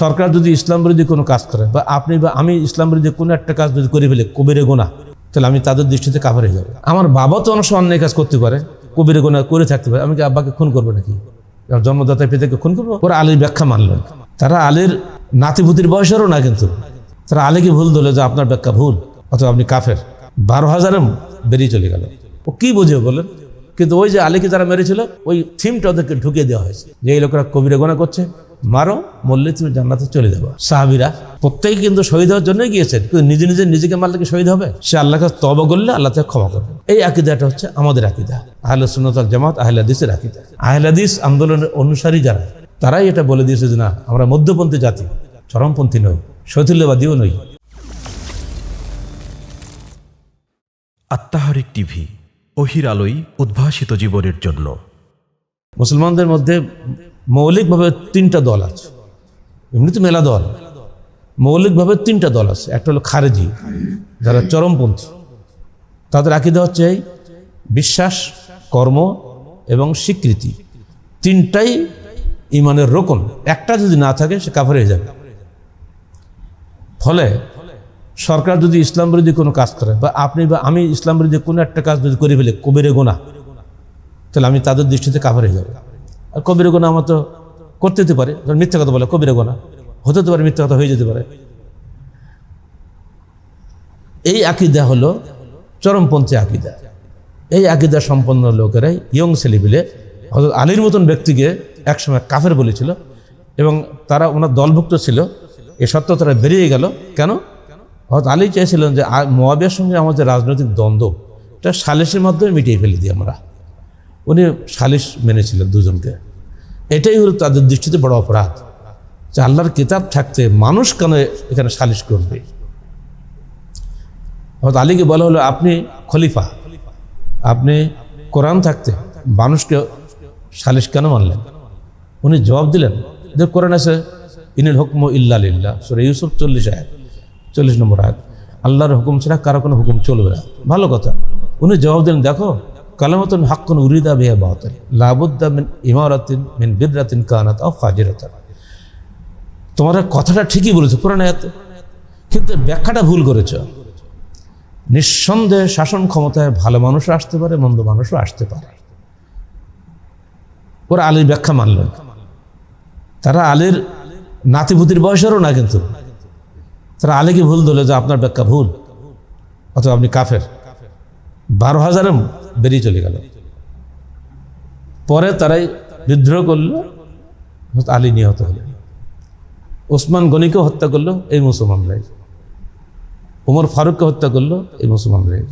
সরকার যদি ইসলাম বিরোধী কোনো কাজ করে, বা আপনি বা আমি ইসলাম বিরোধী কোনো একটা কাজ যদি করে ফেলে, কবিরে গোনা, তাহলে আমি তাদের দৃষ্টিতে কাভার হয়ে যাব। আমার বাবা তো অনেক সময় অন্যায় কাজ করতে পারে, কবিরে গোনা করে থাকতে পারে। আমি কি আব্বাকে খুন করব নাকি? জন্মদাতা পিতাকে খুন করব? ওরা আলীর ব্যাখ্যা মানল না। তারা আলীর নাতিপুতির বয়সেরও না কিন্তু। তারা আলীকে ভুল ধরলো যে আপনার ব্যাখ্যা ভুল, অথবা আপনি কাফের। বারো হাজারে বেরিয়ে চলে গেল। ও কি বোঝে বলেন কিন্তু ওই যে আলীকে যারা মেরেছিল, ওই থিমটা ওদেরকে ঢুকিয়ে দেওয়া হয়েছে। যে এই লোকেরা কবিরে গোনা করছে মারো মরলে তুমি জান্নাতে চলে যাব। সাহাবিরা প্রত্যেকে কিন্তু শহীদ হওয়ার জন্যই গিয়েছেন কিন্তু নিজে নিজে নিজেকে মারলে কি শহীদ হবে? সে আল্লাহকে তব করলে আল্লাহ তাকে ক্ষমা করবে এই আকিদাটা হচ্ছে আমাদের আকিদা আহলে সুন্নতাল জামাত আহলাদিসের আকিদা। আহলাদিস আন্দোলনের অনুসারী যারা তারাই এটা বলে দিয়েছে যে না আমরা মধ্যপন্থী জাতি চরমপন্থী নই শৈথিল্যবাদীও নই। আত্মাহারিক টিভি অহির আলোই উদ্ভাসিত জীবনের জন্য। মুসলমানদের মধ্যে মৌলিকভাবে তিনটা দল আছে। এমনি তো মেলা দল। মৌলিকভাবে তিনটা দল আছে। একটা হলো খারেজি, যারা চরমপন্থী। তাদের আকিদা হচ্ছে বিশ্বাস, কর্ম এবং স্বীকৃতি। তিনটাই ইমানের রোকন। একটা যদি না থাকে, সে কাভার হয়ে যাবে। ফলে সরকার যদি ইসলাম বিরোধী কোনো কাজ করে, বা আপনি বা আমি ইসলাম বিরোধী কোনো একটা কাজ যদি করে ফেলে, কবিরে গোনা, তাহলে আমি তাদের দৃষ্টিতে কাভার হয়ে যাব। আর কবির গোনা আমার তো করতে হতে পারে মিথ্যা কথা বলে কবির গোনা হতে হতে পারে মিথ্যা কথা হয়ে যেতে পারে। এই আকিদা হলো চরমপন্থী আকিদা। এই আকিদা সম্পন্ন লোকেরাই ইয়ং ছেলেপিলে হয়তো আলীর মতন ব্যক্তিকে একসময় কাফের বলেছিল এবং তারা ওনার দলভুক্ত ছিল। এ সত্ত্বেও তারা বেরিয়ে গেল। কেন? হয়তো আলী চেয়েছিলেন যে মোয়াবিয়ার সঙ্গে আমাদের রাজনৈতিক দ্বন্দ্ব, এটা সালিসের মাধ্যমে মিটিয়ে ফেলে দিই আমরা। উনি সালিশ মেনেছিলেন দুজনকে। এটাই হলো তাদের দৃষ্টিতে বড় অপরাধ। যে আল্লাহর কিতাব থাকতে মানুষ কেন এখানে সালিশ করবে? হয়তো আলীকে বলা হলো, আপনি খলিফা, আপনি কোরআন থাকতে মানুষকে সালিশ কেন মানলেন? উনি জবাব দিলেন, যে কোরআন আছে, ইনিল হুকম ইল্লা লিল্লাহ সুরে ইউসুফ চল্লিশ আয়াত, চল্লিশ নম্বর আয়াত। আল্লাহর হুকুম ছাড়া কারও কোনো হুকুম চলবে না। ভালো কথা। উনি জবাব দিলেন, দেখো কালামতন হাক্কুন উরিদা বিহা বাহতেন লাবুদ্দা মিন ইমারাতিন মিন বিদ্রাতিন কানাত আও ফাজিরাতান। তোমার কথাটা ঠিকই বলেছ, কোরআন আয়াতে। কিন্তু ব্যাখ্যাটা ভুল করেছ। নিঃসন্দেহে শাসন ক্ষমতায় ভালো মানুষও আসতে পারে, মন্দ মানুষও আসতে পারে। ওরা আলীর ব্যাখ্যা মানল না। তারা আলীর নাতিপুতির বয়সেরও না কিন্তু। তারা আলীকে ভুল ধরলো যে আপনার ব্যাখ্যা ভুল, অথবা আপনি কাফের। বারো হাজারে বেরিয়ে চলে গেল। পরে তারাই বিদ্রোহ করল আলী নিহত হলেন। ওসমান গনিকে হত্যা করল এই মুসলমান মুসলমানরাই ওমর ফারুককে হত্যা করল এই মুসলমান মুসলমানরাই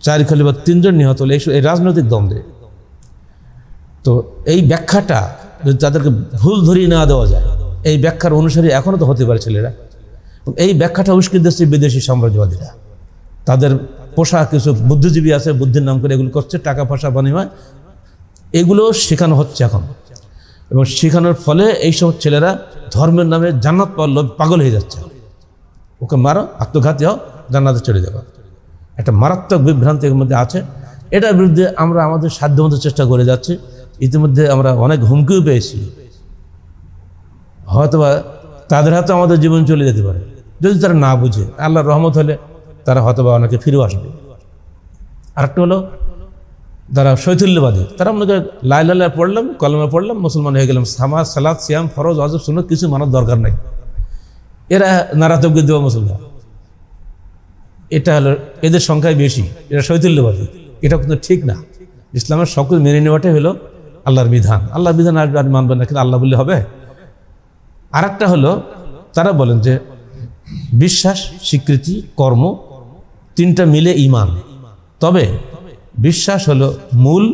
চার খলিফা তিনজন নিহত হলো, এই- রাজনৈতিক দ্বন্দ্বে। তো এই ব্যাখ্যাটা যদি তাদেরকে ভুল ধরিয়ে না দেওয়া যায়, এই ব্যাখ্যার অনুসারী এখনও তো হতে পারে ছেলেরা। এই ব্যাখ্যাটা উস্কে দিচ্ছে বিদেশি সাম্রাজ্যবাদীরা। তাদের পোশাক, কিছু বুদ্ধিজীবী আছে, বুদ্ধির নাম করে এগুলো করছে, টাকা পয়সা বানিয়ে এগুলো শেখানো হচ্ছে এখন। এবং শেখানোর ফলে এইসব ছেলেরা ধর্মের নামে জান্নাত পাওয়ার লোভ পাগল হয়ে যাচ্ছে। ওকে মারো, আত্মঘাতী হও, জান্নাতে চলে যাবে। একটা মারাত্মক বিভ্রান্তি এর মধ্যে আছে। এটার বিরুদ্ধে আমরা আমাদের সাধ্যমতো চেষ্টা করে যাচ্ছি। ইতিমধ্যে আমরা অনেক হুমকিও পেয়েছি। হয়তোবা তাদের হাতে আমাদের জীবন চলে যেতে পারে। যদি তারা না বুঝে, আল্লাহর রহমত হলে তারা হয়তোবা অনেকে ফিরেও আসবে। আরেকটা হলো, যারা শৈথুল্যবাদী, তারা মনে করে লাইলাল্লাহ পড়লাম, কলমে পড়লাম, মুসলমান হয়ে গেলাম। সামাজ সালাদ সিয়াম, ফরজ অজব শুনে কিছু মানার দরকার নাই। এরা নারাতজ্ঞ দেওয়া মুসলমান। এটা হলো, এদের সংখ্যায় বেশি, এরা শৈথুল্যবাদী। এটা কিন্তু ঠিক না। ইসলামের সকল মেনে নেওয়াটাই হলো আল্লাহর বিধান। আল্লাহর বিধান আর আর মানবেন না, কিন্তু আল্লাহ বললে হবে। আর একটা হলো, তারা বলেন যে, বিশ্বাস, স্বীকৃতি, কর্ম তিনটা মিলে ইমান তবে বিশ্বাস হলো মূল,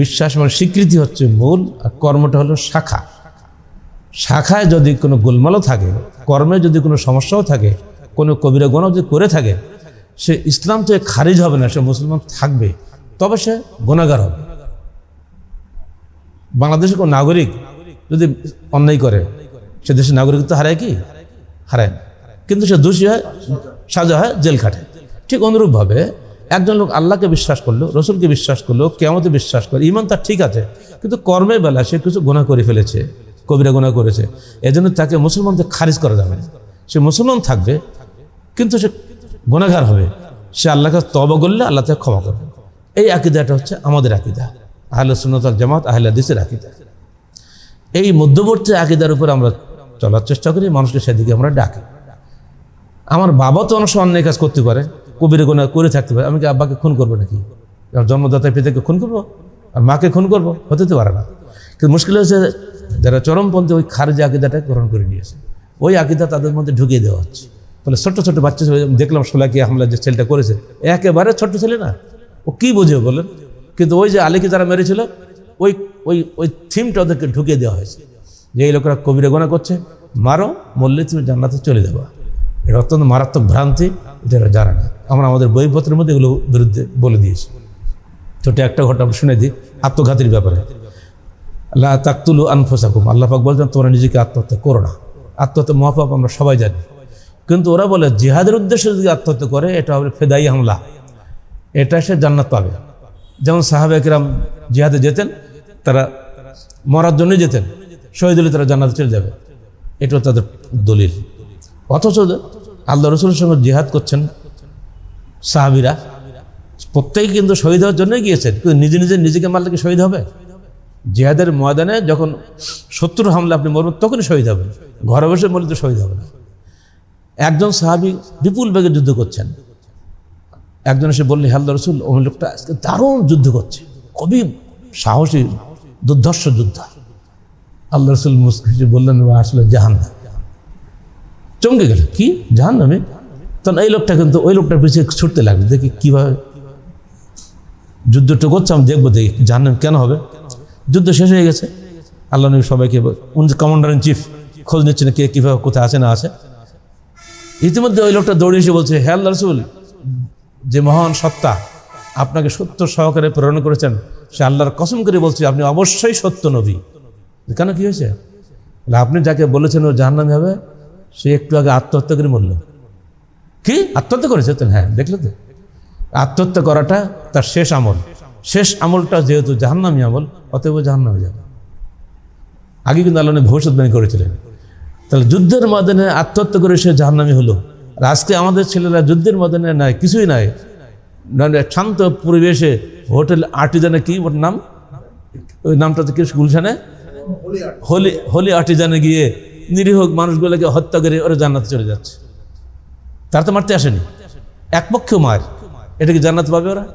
বিশ্বাস মানে স্বীকৃতি হচ্ছে মূল, আর কর্মটা হলো শাখা। শাখায় যদি কোনো গোলমালও থাকে, কর্মে যদি কোনো সমস্যাও থাকে, কোনো কবিরা গণ যদি করে থাকে, সে ইসলাম থেকে খারিজ হবে না, সে মুসলমান থাকবে, তবে সে গুণাগার হবে। বাংলাদেশের কোনো নাগরিক যদি অন্যায় করে, সে দেশের নাগরিকত্ব হারায় কি? হারায় কিন্তু সে দোষী হয় সাজা হয় জেল খাটে ঠিক অনুরূপভাবে একজন লোক আল্লাহকে বিশ্বাস করল, রসুলকে বিশ্বাস করল কেমতে বিশ্বাস করল ইমান তার ঠিক আছে, কিন্তু কর্মের বেলা সে কিছু গোনা করে ফেলেছে, কবিরা গোনা করেছে, এজন্য তাকে মুসলমানদের খারিজ করা যাবে সে মুসলমান থাকবে, কিন্তু সে গুণাগার হবে। সে আল্লাহকে তবা করলে আল্লাহ তাকে ক্ষমা করবে। এই আকিদাটা হচ্ছে আমাদের আকিদা, আহলে সুন্নতাল জামাত, আহলে হাদিসের আকিদা। এই মধ্যবর্তী আকিদার উপর আমরা চলার চেষ্টা করি, মানুষকে সেদিকে আমরা ডাকি। আমার বাবা তো অনেক সময় অন্যায় কাজ করতে পারে, কবির গোনা করে থাকতে পারে। আমি কি আব্বাকে খুন করব নাকি? আমার জন্মদাতা পিতাকে খুন করব? আর মাকে খুন করব? হতে তো পারে না। কিন্তু মুশকিল হচ্ছে যারা চরমপন্থী ওই খারিজি আকিদাটা গ্রহণ করে নিয়েছে। ওই আকিদা তাদের মধ্যে ঢুকিয়ে দেওয়া হচ্ছে। ফলে ছোট্ট ছোট্ট বাচ্চা দেখলাম সোলাকি হামলা যে ছেলেটা করেছে একেবারে ছোট্ট ছেলে না। ও কী বোঝে বলেন? কিন্তু ওই যে আলীকে যারা মেরেছিল, ওই ওই ওই থিমটা ওদেরকে ঢুকিয়ে দেওয়া হয়েছে। যে এই লোকেরা কবিরে গোনা করছে, মারো, মরলে তুমি জান্নাতে চলে যাবা। এটা অত্যন্ত মারাত্মক ভ্রান্তি, এটা জানে না। আমরা আমাদের বইপত্রের মধ্যে এগুলো বিরুদ্ধে বলে দিয়েছি। ছোট একটা ঘটনা শুনে দিই, আত্মঘাতীর ব্যাপারে। আল্লাহ তাকতুলু আনফোসাকুম, আল্লাহ পাক বলছেন, তোমরা নিজেকে আত্মহত্যা করো না। আত্মহত্যা মহাপাপ আমরা সবাই জানি। কিন্তু ওরা বলে, জিহাদের উদ্দেশ্যে যদি আত্মহত্যা করে, এটা হবে ফেদাই হামলা। এটা সে জান্নাত পাবে। যেমন সাহাবে একরাম জিহাদে যেতেন, তারা মরার জন্যই যেতেন, শহীদ হলে তারা জান্নাতে চলে যাবে। এটাও তাদের দলিল। অথচ আল্লাহ রসুলের সঙ্গে জিহাদ করছেন। সাহাবিরা। প্রত্যেকে কিন্তু শহীদ হওয়ার জন্যই গিয়েছেন, কিন্তু নিজে নিজে নিজেকে মারলে কি শহীদ হবে? জিহাদের ময়দানে যখন শত্রুর হামলা আপনি মরবেন, তখনই শহীদ হবেন। ঘরে বসে মরলে তো শহীদ হবে না। একজন সাহাবি বিপুল বেগে যুদ্ধ করছেন। একজন এসে বললে হাল্লা রসুল, ওই লোকটা আজকে দারুণ যুদ্ধ করছে। খুবই সাহসী, দুর্ধর্ষ যোদ্ধা। আল্লাহ রসুল মুসকিসে বললেন, "ও আসলে জাহান চমকে গেল। কি? জাহান নামে তখন এই লোকটা কিন্তু, ওই লোকটার পিছিয়ে ছুটতে লাগবে দেখি কীভাবে যুদ্ধটা করছে, আমি দেখব, দেখি জাহান্নাম কেন হবে। যুদ্ধ শেষ হয়ে গেছে। আল্লাহ নবী সবাইকে কমান্ডার ইন চিফ খোঁজ নিচ্ছেন কে কীভাবে কোথায় আছে না আছে। ইতিমধ্যে ওই লোকটা দৌড়ে এসে বলছে, হে আল্লাহ রসুল, যে মহান সত্তা আপনাকে সত্য সহকারে প্রেরণ করেছেন, সে আল্লাহর কসম করে বলছে, আপনি অবশ্যই সত্য নবী। কেন কি হয়েছে? আপনি যাকে বলেছেন ও জাহান্নামী হবে সে একটু আগে আত্মহত্যা করে মরল। কি? আত্মহত্যা করেছে? তো হ্যাঁ দেখলে তো। আত্মহত্যা করাটা তার শেষ আমল। শেষ আমলটা যেহেতু জাহান্নামী আমল, অতএব জাহান্নামে যাবে। আগে কিন্তু আল্লাহ ভবিষ্যৎবাণী করেছিলেন। তাহলে যুদ্ধের ময়দানে আত্মহত্যা করে সে জাহান্নামী হলো। আর আজকে আমাদের ছেলেরা যুদ্ধের ময়দানে নাই, কিছুই নাই। মানে শান্ত পরিবেশে হোটেল আর্টিজানে কি ওর নাম? ওই নামটা তো কি, গুলশানে? হোলি হোলি আর্টিজানে গিয়ে নিরীহ মানুষগুলোকে হত্যা করে ওরা জান্নাতে চলে যাচ্ছে। তারা তো মারতে আসেনি। একপক্ষেও মার। এটা কি জান্নাত পাবে ওরা?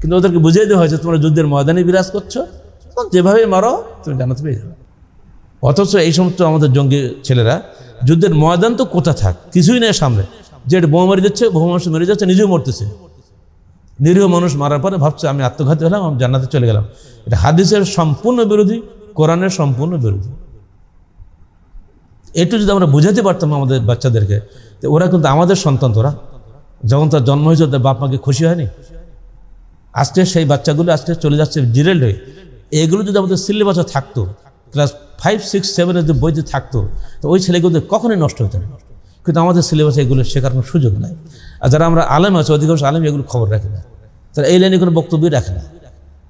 কিন্তু ওদেরকে বুঝিয়ে দেওয়া হয়েছে, তোমরা যুদ্ধের ময়দানে বিরাজ করছ যেভাবে মারো, তুমি জান্নাত পেয়ে যাবে। অথচ এই সমস্ত আমাদের জঙ্গি ছেলেরা, যুদ্ধের ময়দান তো কোথা থাক? কিছুই নেই সামনে। যে এটা বোমা মেরে যাচ্ছে বহু মানুষ মেরে যাচ্ছে, নিজেও মরতেছে। নিরীহ মানুষ মারার পরে ভাবছে, আমি আত্মঘাতী হলাম, আমি জান্নাতে চলে গেলাম। এটা হাদিসের সম্পূর্ণ বিরোধী, কোরআনের সম্পূর্ণ বিরোধী। একটু যদি আমরা বুঝাতে পারতাম আমাদের বাচ্চাদেরকে, তো ওরা কিন্তু আমাদের সন্তান তোরা। যখন তার জন্ম হয়েছে ওদের বাপ মাকে খুশি হয়নি? আজকে সেই বাচ্চাগুলো আজকে চলে যাচ্ছে জিরেল্ড হয়ে এগুলো যদি আমাদের সিলেবাসে থাকতো, ক্লাস ফাইভ, সিক্স সেভেনের যে বইতে থাকতো, তো ওই ছেলেগুলো কখনোই নষ্ট হতো না। কিন্তু আমাদের সিলেবাসে এগুলো শেখার কোনো সুযোগ নাই। আর যারা আমরা আলেম আছে, অধিকাংশ আলেম এগুলো খবর রাখে না। তারা এই লাইনে কোনো বক্তব্যই রাখে না।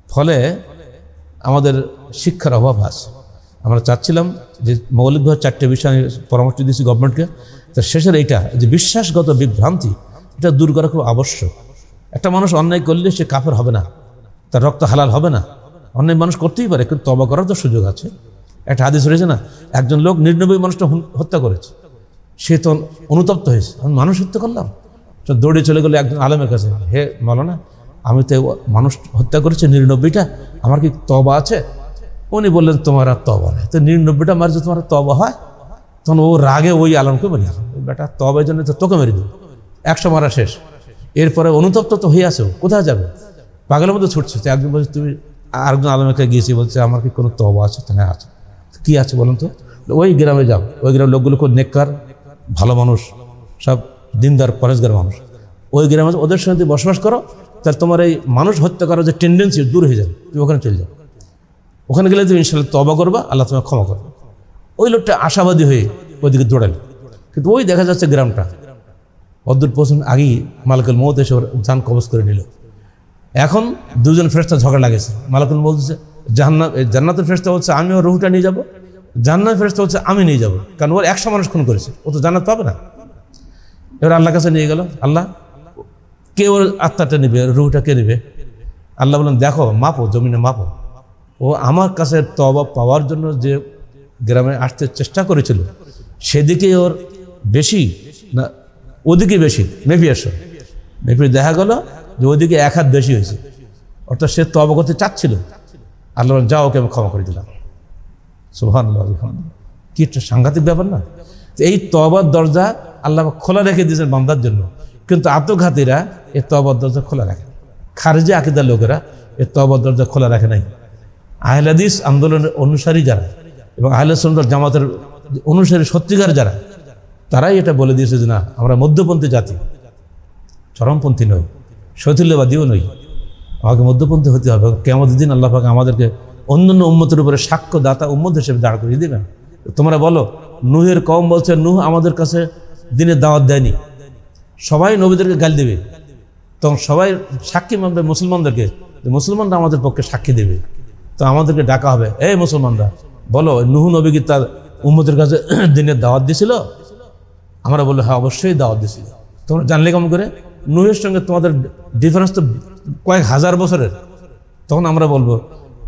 ফলে আমাদের শিক্ষার অভাব আছে। আমরা চাচ্ছিলাম যে মৌলিকভাবে চারটে বিষয় আমি পরামর্শ দিয়েছি গভর্নমেন্টকে তো শেষের এইটা, যে বিশ্বাসগত বিভ্রান্তি, এটা দূর করা খুব আবশ্যক। একটা মানুষ অন্যায় করলে সে কাফের হবে না, তার রক্ত হালাল হবে না। অন্যায় মানুষ করতেই পারে, কিন্তু তবা করার তো সুযোগ আছে। একটা হাদিস রয়েছে না, একজন লোক নির্নবী মানুষটা হত্যা করেছে। সে তো অনুতপ্ত হয়েছে। আমি মানুষ হত্যা করলাম। তো দৌড়ে চলে গেলো একজন আলমের কাছে। হে না আমি তো মানুষ হত্যা করেছি নিরানব্বইটা আমার কি তবা আছে? উনি বললেন, তোমার আর তবা নেই। তো নিরানব্বইটা মার যে তোমার তবা হয়, তখন ও রাগে ওই আলমকে মেরে বেটা তবের জন্য তো তোকে মেরে দিল একশো মারা শেষ। এরপরে অনুতপ্ত তো হয়ে আছে। কোথায় যাবে? পাগলের মধ্যে ছুটছে। একজন বলছে, তুমি আরেকজন আলমকে গিয়েছি। বলছে, আমার কি কোনো তবা আছে? হ্যাঁ আছে। কী আছে বলুন তো? ওই গ্রামে যাও। ওই গ্রামের লোকগুলো খুব নেককার, ভালো মানুষ, সব দিনদার, পরেশগার মানুষ। ওই গ্রামে ওদের সঙ্গে বসবাস করো, তাহলে তোমার এই মানুষ হত্যা করার যে টেন্ডেন্সি দূর হয়ে যাবে। তুমি ওখানে চলে যাও। ওখানে গেলে তুমি ইনশাল্লাহ তবা করবা, আল্লাহ তোমাকে ক্ষমা করবে। ওই লোকটা আশাবাদী হয়ে ওইদিকে দৌড়ালো। কিন্তু ওই দেখা যাচ্ছে গ্রামটা। অদ্দূর পৌঁছান আগেই মালিকুল মৌত এসে ওর যান কবজ করে নিল। এখন দুজন ফেরেস্তা ঝগড়া লাগেছে। মালাকুল বলতেছে জান্নাত জান্নাতের ফেরেস্তা বলছে, আমিও রুহুটা নিয়ে যাব। জান্নাত ফেরস্তা হচ্ছে আমি নিয়ে যাব। কারণ ওর একশো মানুষ খুন করেছে। ও তো জান্নাত পাবে না। এবার আল্লাহ কাছে নিয়ে গেল, আল্লাহ, কে ওর আত্মাটা নেবে? রুহটা কে নেবে? আল্লাহ বললেন, দেখো, মাপো, জমিনে মাপো। ও আমার কাছে তবা পাওয়ার জন্য যে গ্রামে আসতে চেষ্টা করেছিল, সেদিকে ওর বেশি না, ওদিকে বেশি, মেপি আসো মেপি দেখা গেল যে ওদিকে এক হাত বেশি হয়েছে। অর্থাৎ সে তবা করতে চাচ্ছিল। আল্লাহ যাও ওকে আমি ক্ষমা করে দিলাম। সুহান কি একটা সাংঘাতিক ব্যাপার না? এই তবার দরজা আল্লাহ খোলা রেখে দিয়েছেন বান্দার জন্য। কিন্তু আত্মঘাতীরা এই তবার দরজা খোলা রাখে। খারেজি আকিদার লোকেরা এই তবার দরজা খোলা রাখে নাই। আহলাদিস আন্দোলনের অনুসারী যারা এবং আহলে সুন্দর জামাতের অনুসারী সত্যিকার যারা, তারাই এটা বলে দিয়েছে যে না, আমরা মধ্যপন্থী জাতি। চরমপন্থী নই, শৈথিল্যবাদীও নই। আমাকে মধ্যপন্থী হতে হবে কেমন দিন আল্লাহ পাক আমাদেরকে অন্যান্য উম্মতের উপরে সাক্ষ্য দাতা উম্মত হিসেবে দাঁড় করিয়ে দেবেন। তোমরা বলো, নুহের কম বলছে, নুহ আমাদের কাছে দিনের দাওয়াত দেয়নি। সবাই নবীদেরকে গাল দেবে। তখন সবাই সাক্ষী মানবে মুসলমানদেরকে মুসলমানরা আমাদের পক্ষে সাক্ষী দেবে। তো আমাদেরকে ডাকা হবে। এই মুসলমানরা, বলো, নুহু নবী কি তার উম্মতের কাছে দিনের দাওয়াত দিছিল আমরা বলল হ্যাঁ অবশ্যই দাওয়াত দিছিল তোমরা জানলে কেমন করে? নুহের সঙ্গে তোমাদের ডিফারেন্স তো কয়েক হাজার বছরের। তখন আমরা বলব,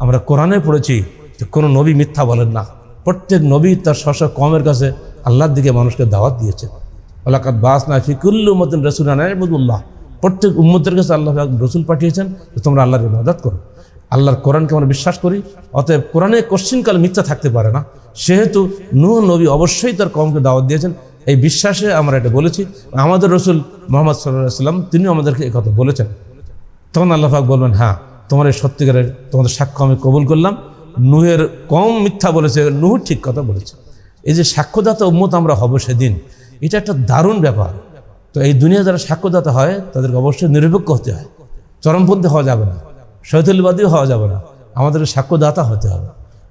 আমরা কোরআনে পড়েছি যে কোনো নবী মিথ্যা বলেন না। প্রত্যেক নবী তার স্ব কমের কাছে আল্লাহর দিকে মানুষকে দাওয়াত দিয়েছে। আল্লাকাত বাস না ফিকুল্লু মতন রসুল প্রত্যেক উম্মতের কাছে আল্লাহ রসুল পাঠিয়েছেন তোমরা আল্লাহর ইবাদত করো। আল্লাহর কোরআনকে আমরা বিশ্বাস করি, অতএব কোরআনে কোশ্চিনকাল মিথ্যা থাকতে পারে না। সেহেতু নূহ নবী অবশ্যই তার কমকে দাওয়াত দিয়েছেন। এই বিশ্বাসে আমরা এটা বলেছি। আমাদের রসুল মোহাম্মদ সাল্লাম তিনিও আমাদেরকে কথা বলেছেন। তখন আল্লাহ পাক বলবেন হ্যাঁ তোমার এই সত্যিকারের, তোমাদের সাক্ষ্য আমি কবুল করলাম। নুহের কম মিথ্যা বলেছে, নুহ ঠিক কথা বলেছে। এই যে সাক্ষ্যদাতা উম্মত আমরা হব সেদিন, এটা একটা দারুণ ব্যাপার। তো এই দুনিয়া যারা সাক্ষ্যদাতা হয়, তাদেরকে অবশ্যই নিরপেক্ষ হতে হয়। চরমপন্থী হওয়া যাবে না। শৈথিলবাদীও হওয়া যাবে না। আমাদের সাক্ষ্যদাতা হতে হবে।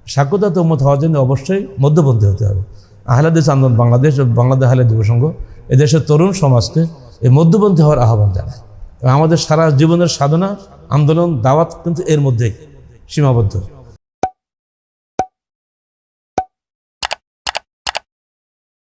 সাক্ষ্যদাতা মত হওয়ার জন্য অবশ্যই মধ্যপন্থী হতে হবে। আহলাদেশ আন্দোলন বাংলাদেশ ও বাংলাদেশ আহলে যুবসংঘ এদেশের তরুণ সমাজকে এই মধ্যপন্থী হওয়ার আহ্বান জানায়। আমাদের সারা জীবনের সাধনা, আন্দোলন, দাওয়াত কিন্তু এর মধ্যেই সীমাবদ্ধ।